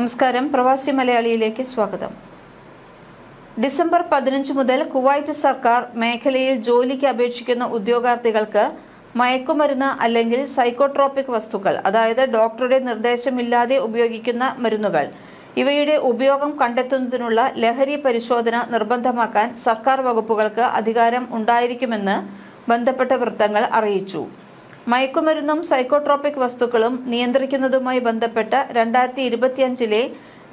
നമസ്കാരം. പ്രവാസി മലയാളിയിലേക്ക് സ്വാഗതം. ഡിസംബർ പതിനഞ്ച് മുതൽ കുവൈറ്റ് സർക്കാർ മേഖലയിൽ ജോലിക്ക് അപേക്ഷിക്കുന്ന ഉദ്യോഗാർത്ഥികൾക്ക് മയക്കുമരുന്ന് അല്ലെങ്കിൽ സൈക്കോട്രോപിക് വസ്തുക്കൾ അതായത് ഡോക്ടറുടെ നിർദ്ദേശമില്ലാതെ ഉപയോഗിക്കുന്ന മരുന്നുകൾ ഇവയുടെ ഉപയോഗം കണ്ടെത്തുന്നതിനുള്ള ലഹരി പരിശോധന നിർബന്ധമാക്കാൻ സർക്കാർ വകുപ്പുകൾക്ക് അധികാരം ഉണ്ടായിരിക്കുമെന്ന് ബന്ധപ്പെട്ട വൃത്തങ്ങൾ അറിയിച്ചു. മയക്കുമരുന്നും സൈക്കോട്രോപിക് വസ്തുക്കളും നിയന്ത്രിക്കുന്നതുമായി ബന്ധപ്പെട്ട രണ്ടായിരത്തി ഇരുപത്തിയഞ്ചിലെ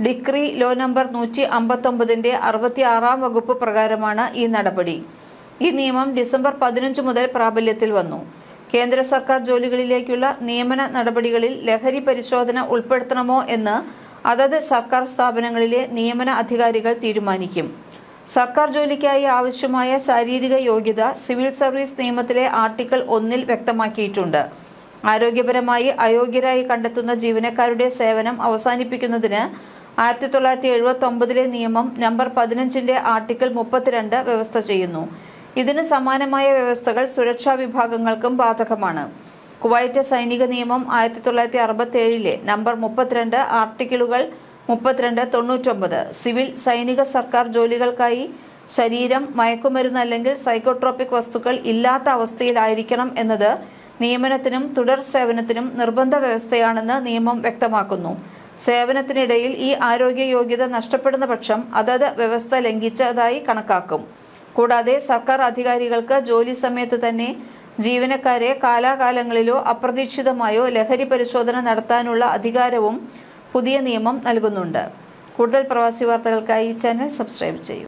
ഡിക്രി ലോ നമ്പർ നൂറ്റി അമ്പത്തൊമ്പതിന്റെ അറുപത്തി ആറാം വകുപ്പ് പ്രകാരമാണ് ഈ നടപടി. ഈ നിയമം ഡിസംബർ പതിനഞ്ച് മുതൽ പ്രാബല്യത്തിൽ വന്നു. കേന്ദ്ര സർക്കാർ ജോലികളിലേക്കുള്ള നിയമന നടപടികളിൽ ലഹരി പരിശോധന ഉൾപ്പെടുത്തണമോ എന്ന് അതത് സർക്കാർ സ്ഥാപനങ്ങളിലെ നിയമന അധികാരികൾ തീരുമാനിക്കും. സർക്കാർ ജോലിക്കായി ആവശ്യമായ ശാരീരിക യോഗ്യത സിവിൽ സർവീസ് നിയമത്തിലെ ആർട്ടിക്കിൾ ഒന്നിൽ വ്യക്തമാക്കിയിട്ടുണ്ട്. ആരോഗ്യപരമായി അയോഗ്യരായി കണ്ടെത്തുന്ന ജീവനക്കാരുടെ സേവനം അവസാനിപ്പിക്കുന്നതിന് ആയിരത്തി തൊള്ളായിരത്തി എഴുപത്തി ഒമ്പതിലെ നിയമം നമ്പർ പതിനഞ്ചിന്റെ ആർട്ടിക്കിൾ മുപ്പത്തിരണ്ട് വ്യവസ്ഥ ചെയ്യുന്നു. ഇതിന് സമാനമായ വ്യവസ്ഥകൾ സുരക്ഷാ വിഭാഗങ്ങൾക്കും ബാധകമാണ്. കുവൈറ്റ് സൈനിക നിയമം ആയിരത്തി തൊള്ളായിരത്തി അറുപത്തി ഏഴിലെ നമ്പർ മുപ്പത്തിരണ്ട് ആർട്ടിക്കിളുകൾ മുപ്പത്തിരണ്ട് തൊണ്ണൂറ്റൊമ്പത്. സിവിൽ സൈനിക സർക്കാർ ജോലികൾക്കായി ശരീരം മയക്കുമരുന്ന് അല്ലെങ്കിൽ സൈക്കോട്രോപിക് വസ്തുക്കൾ ഇല്ലാത്ത അവസ്ഥയിലായിരിക്കണം എന്നത് നിയമനത്തിനും തുടർ സേവനത്തിനും നിർബന്ധ വ്യവസ്ഥയാണെന്ന് നിയമം വ്യക്തമാക്കുന്നു. സേവനത്തിനിടയിൽ ഈ ആരോഗ്യ യോഗ്യത നഷ്ടപ്പെടുന്ന പക്ഷം അതത് വ്യവസ്ഥ ലംഘിച്ചതായി കണക്കാക്കും. കൂടാതെ സർക്കാർ അധികാരികൾക്ക് ജോലി സമയത്ത് തന്നെ ജീവനക്കാരെ കാലാകാലങ്ങളിലോ അപ്രതീക്ഷിതമായോ ലഹരി പരിശോധന നടത്താനുള്ള അധികാരവും പുതിയ നിയമം നൽകുന്നുണ്ട്. കൂടുതൽ പ്രവാസി വാർത്തകൾക്കായി ഈ ചാനൽ സബ്സ്ക്രൈബ് ചെയ്യൂ.